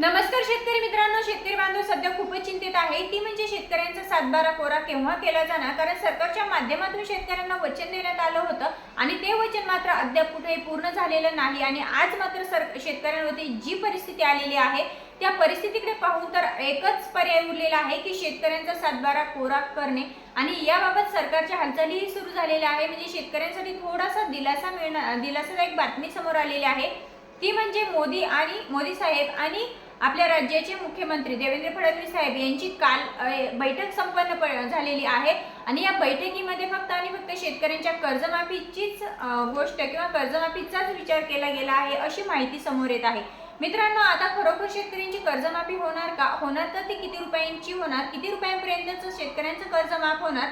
नमस्कार शेतकरी मित्रांनो शेतकरी बांधव सध्या खूपच चिंतित आहे. ती म्हणजे शेतकऱ्यांचा सातबारा कोरा केव्हा केला जाणार? कारण सरकारच्या माध्यमातून शेतकऱ्यांना वचन देण्यात आलं होतं आणि ते वचन मात्र अद्याप कुठेही पूर्ण झालेलं नाही आणि आज मात्र सर शेतकऱ्यांवरती जी परिस्थिती आलेली आहे त्या परिस्थितीकडे पाहून तर एकच पर्याय उरलेला आहे की शेतकऱ्यांचा सातबारा कोरा करणे आणि याबाबत सरकारच्या हालचालीही सुरू झालेल्या आहे म्हणजे शेतकऱ्यांसाठी थोडासा दिलासा मिळणार दिलासादायक बातमी समोर आलेली आहे. ती म्हणजे मोदी आणि मोदी साहेब आणि आपल्या राज्याचे मुख्यमंत्री देवेंद्र फडणवीस साहेब यांची काल बैठक संपन्न प- झालेली आहे. आणि या बैठकीमध्ये फक्त आणि फक्त शेतकऱ्यांच्या कर्जमाफीचीच गोष्ट किंवा कर्जमाफीचाच विचार केला गेला आहे अशी माहिती समोर येत आहे. मित्रांनो आता खरोखर शेतकऱ्यांची कर्जमाफी होणार का? होणार तर ती किती रुपयांची होणार? किती रुपयांपर्यंतचं शेतकऱ्यांचं कर्ज माफ होणार?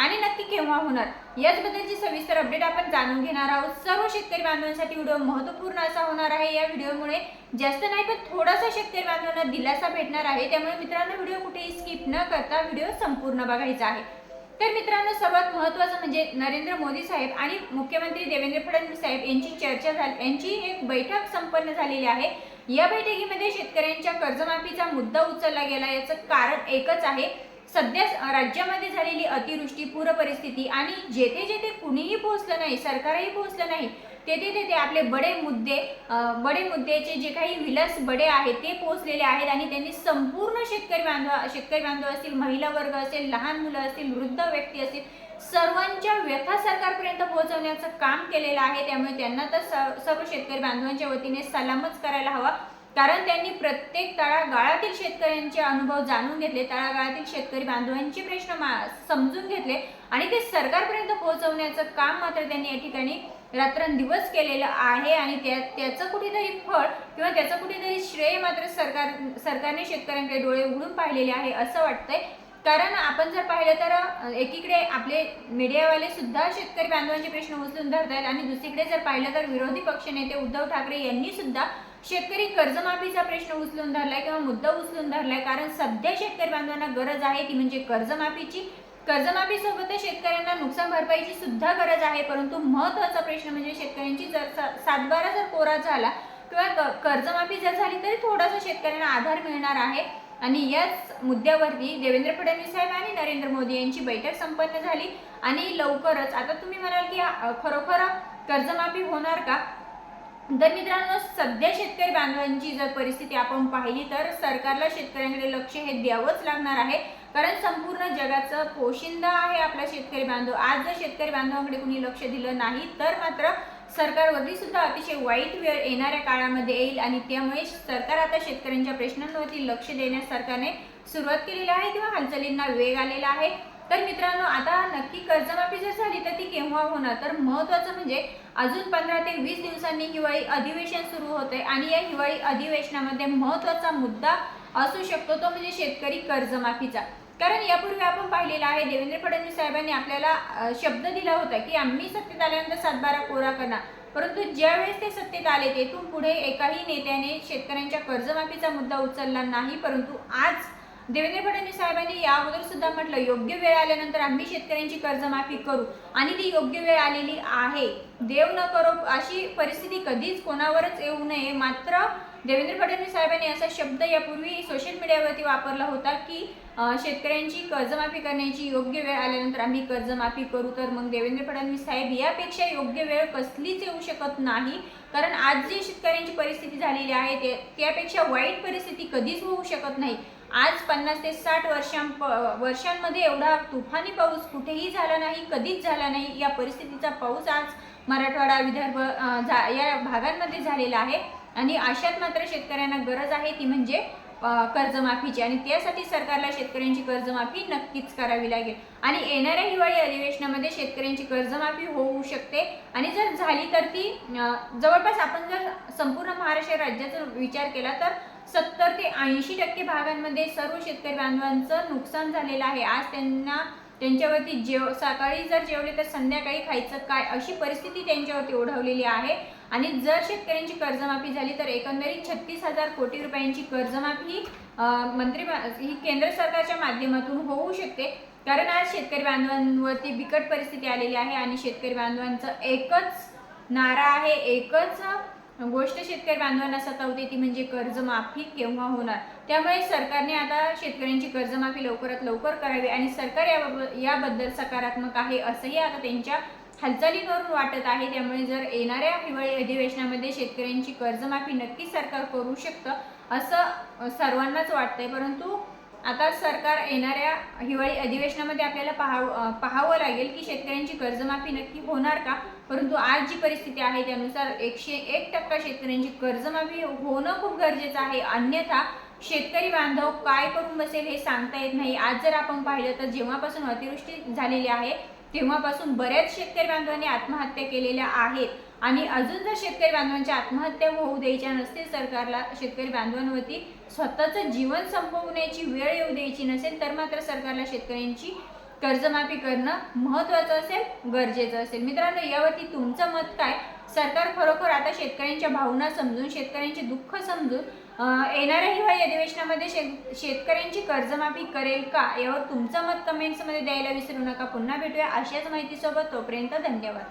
आणि नक्की केव्हा होणार? याचबद्दलची सविस्तर अपडेट आपण जाणून घेणार आहोत. सर्व शेतकरी बांधवांसाठी व्हिडिओ महत्त्वपूर्ण असा होणार आहे. या व्हिडिओमुळे जास्त नाही पण थोडासा शेतकरी बांधवांना दिलासा भेटणार आहे. त्यामुळे मित्रांनो व्हिडिओ कुठेही स्किप न करता व्हिडिओ संपूर्ण बघायचा आहे. तर मित्रांनो सर्वात महत्त्वाचं म्हणजे नरेंद्र मोदी साहेब आणि मुख्यमंत्री देवेंद्र फडणवीस साहेब यांची चर्चा झाली यांची एक बैठक संपन्न झालेली आहे. या बैठकीमध्ये शेतकऱ्यांच्या कर्जमाफीचा मुद्दा उचलला गेला याचं कारण एकच आहे. सध्या राज्यामध्ये झालेली अतिवृष्टी पूर परिस्थिती आणि जेथे जेथे कुणीही पोहोचलं नाही सरकारही पोहोचलं नाही तेथे तेथे आपले बडे मुद्दे बडे मुद्द्याचे जे काही विलास बडे आहेत ते पोहोचलेले आहेत आणि त्यांनी संपूर्ण शेतकरी बांधव शेतकरी बांधव असतील महिला वर्ग असेल लहान मुलं असतील वृद्ध व्यक्ती असतील सर्वांच्या व्यथा सरकारपर्यंत पोहोचवण्याचं काम केलेलं आहे. त्यामुळे त्यांना तर स- सर्व शेतकरी बांधवांच्या वतीने सलामच करायला हवा. कारण त्यांनी प्रत्येक तळागाळातील शेतकऱ्यांचे अनुभव जाणून घेतले तळागाळातील शेतकरी बांधवांचे प्रश्न मा- समजून घेतले आणि ते सरकारपर्यंत पोहोचवण्याचं काम मात्र त्यांनी या ठिकाणी रात्रंदिवस केलेलं आहे आणि त्या त्याचं कुठेतरी फळ किंवा त्याचं कुठेतरी श्रेय मात्र सरकार सरकारने शेतकऱ्यांकडे डोळे उघडून पाहिलेले आहे असं वाटतंय. कारण आपण जर पाहिलं तर एकीकडे आपले मीडियावाले सुद्धा शेतकरी बांधवांचे प्रश्न उचलून धरत आहेत आणि दुसरीकडे जर पाहिलं तर विरोधी पक्षनेते उद्धव ठाकरे यांनी सुद्धा शेतकरी कर्जमाफीचा प्रश्न उचलून धरलाय किंवा मुद्दा उचलून धरलाय कारण सध्या शेतकरी बांधवांना गरज आहे ती म्हणजे कर्जमाफीची. कर्जमाफी सोबतच शेतकऱ्यांना नुकसान भरपाईची सुद्धा गरज आहे परंतु महत्त्वाचा प्रश्न म्हणजे शेतकऱ्यांची जर सातबारा जर कोरा झाला किंवा कर्जमाफी जर झाली तरी थोडासा शेतकऱ्यांना आधार मिळणार आहे. आणि याच मुद्द्यावरती देवेंद्र फडणवीस साहेब आणि नरेंद्र मोदी यांची बैठक संपन्न झाली. आणि लवकरच आता तुम्ही म्हणाल की खरोखर कर्जमाफी होणार का? तर मित्रांनो सध्या शेतकरी बांधवांची जर परिस्थिती आपण पाहिली तर सरकारला शेतकऱ्यांकडे लक्ष हे द्यावंच लागणार आहे. कारण संपूर्ण जगाचं पोशिंदा आहे आपला शेतकरी बांधव. आज जर शेतकरी बांधवांकडे कुणी लक्ष दिलं नाही तर मात्र सरकारवरती सुद्धा अतिशय वाईट वेळ येणाऱ्या काळामध्ये येईल आणि त्यामुळे सरकार आता शेतकऱ्यांच्या प्रश्नांवरती लक्ष देण्यास सरकारने सुरुवात केलेली आहे किंवा हालचालींना वेग आलेला आहे. तर मित्रांनो आता नक्की कर्जमाफी जर झाली तर ती केव्हा होणार? तर महत्वाचं म्हणजे अजून पंधरा ते वीस दिवसांनी हिवाळी अधिवेशन सुरू होते आणि या हिवाळी अधिवेशनामध्ये महत्त्वाचा मुद्दा असू शकतो तो म्हणजे शेतकरी कर्जमाफीचा. कारण यापूर्वी आपण पाहिलेलं आहे देवेंद्र फडणवीस साहेबांनी आपल्याला शब्द दिला होता की आम्ही सत्तेत आल्यानंतर सातबारा कोरा करणार. परंतु ज्यावेळेस ते सत्तेत आले तेथून पुढे एकाही नेत्याने शेतकऱ्यांच्या कर्जमाफीचा मुद्दा उचलला नाही परंतु आज देवेंद्र फडणवीस साहेबांनी या अगोदर सुद्धा म्हटलं योग्य वेळ आल्यानंतर आम्ही शेतकऱ्यांची कर्जमाफी करू. आणि ती योग्य वेळ आलेली आहे. देव न करो अशी परिस्थिती कधीच कोणावरच येऊ नये. मात्र देवेंद्र फडणवीस साहेबांनी असा शब्द यापूर्वी सोशल मीडियावरती वापरला होता की शेतकऱ्यांची कर्जमाफी करण्याची योग्य वेळ आल्यानंतर आम्ही कर्जमाफी करू. तर मग देवेंद्र फडणवीस साहेब यापेक्षा योग्य वेळ कसलीच येऊ शकत नाही. कारण आज जी शेतकऱ्यांची परिस्थिती झालेली आहे ते त्यापेक्षा वाईट परिस्थिती कधीच होऊ शकत नाही. आज पन्नास ते साठ वर्षां वर्षांमध्ये एवढा तुफानी पाऊस कुठेही झाला नाही कधीच झाला नाही. या परिस्थितीचा पाऊस आज मराठवाडा विदर्भ झा या भागांमध्ये झालेला आहे. आणि अशात मात्र शेतकऱ्यांना गरज आहे ती म्हणजे कर्जमाफीची. आणि त्यासाठी सरकारला शेतकऱ्यांची कर्जमाफी नक्कीच करावी लागेल. आणि येणाऱ्या हिवाळी अधिवेशनामध्ये शेतकऱ्यांची कर्जमाफी होऊ शकते. आणि जर झाली तर ती जवळपास आपण जर संपूर्ण महाराष्ट्र राज्याचा विचार केला तर सत्तर ते ऐंशी टक्के भागांमध्ये सर्व शेतकरी बांधवांचं नुकसान झालेलं आहे. आज त्यांना त्यांच्यावरती जेव सकाळी जर जेवले तर संध्याकाळी खायचं काय अशी परिस्थिती त्यांच्यावरती ओढवलेली आहे. आणि जर शेतकऱ्यांची कर्जमाफी झाली तर एकंदरीत छत्तीस हजार कोटी रुपयांची कर्जमाफी मंत्री ही केंद्र सरकारच्या माध्यमातून होऊ शकते. कारण आज शेतकरी बांधवांवरती बिकट परिस्थिती आलेली आहे आणि शेतकरी बांधवांचं एकच नारा आहे एकच गोष्ट शेतकरी बांधवांना सतावते ती म्हणजे कर्जमाफी केव्हा होणार? त्यामुळे सरकारने आता शेतकऱ्यांची कर्जमाफी लवकरात लवकर करावी आणि सरकार याबाबत याबद्दल सकारात्मक आहे असंही आता त्यांच्या हालचालींवरून वाटत आहे. त्यामुळे जर येणाऱ्या हिवाळी अधिवेशनामध्ये शेतकऱ्यांची कर्जमाफी नक्की सरकार करू शकतं असं सर्वांनाच वाटतंय. परंतु आता सरकार येणाऱ्या हिवाळी अधिवेशनामध्ये आपल्याला पाहावं पाहावं लागेल की शेतकऱ्यांची कर्जमाफी नक्की होणार का? परंतु आज जी परिस्थिती आहे त्यानुसार एकशे एक टक्का शेतकऱ्यांची कर्जमाफी होणं खूप गरजेचं आहे. अन्यथा शेतकरी बांधव काय करून बसेल हे सांगता येत नाही. आज जर आपण पाहिलं तर जेव्हापासून अतिवृष्टी झालेली आहे तेव्हापासून बऱ्याच शेतकरी बांधवांनी आत्महत्या केलेल्या आहेत. आणि अजून जर शेतकरी बांधवांची आत्महत्या होऊ द्यायच्या नसतील सरकारला शेतकरी बांधवांवरती स्वतःचं जीवन संपवण्याची वेळ येऊ द्यायची नसेल तर मात्र सरकारला शेतकऱ्यांची कर्जमाफी करणं महत्त्वाचं असेल गरजेचं असेल. मित्रांनो यावरती तुमचं मत काय? सरकार खरोखर आता शेतकऱ्यांच्या भावना समजून शेतकऱ्यांचे दुःख समजून येणाऱ्या हिवाळी अधिवेशनामध्ये शेत शेतकऱ्यांची कर्जमाफी करेल का? यावर तुमचं मत कमेंट्समध्ये द्यायला विसरू नका. पुन्हा भेटूया अशाच माहितीसोबत. तोपर्यंत धन्यवाद.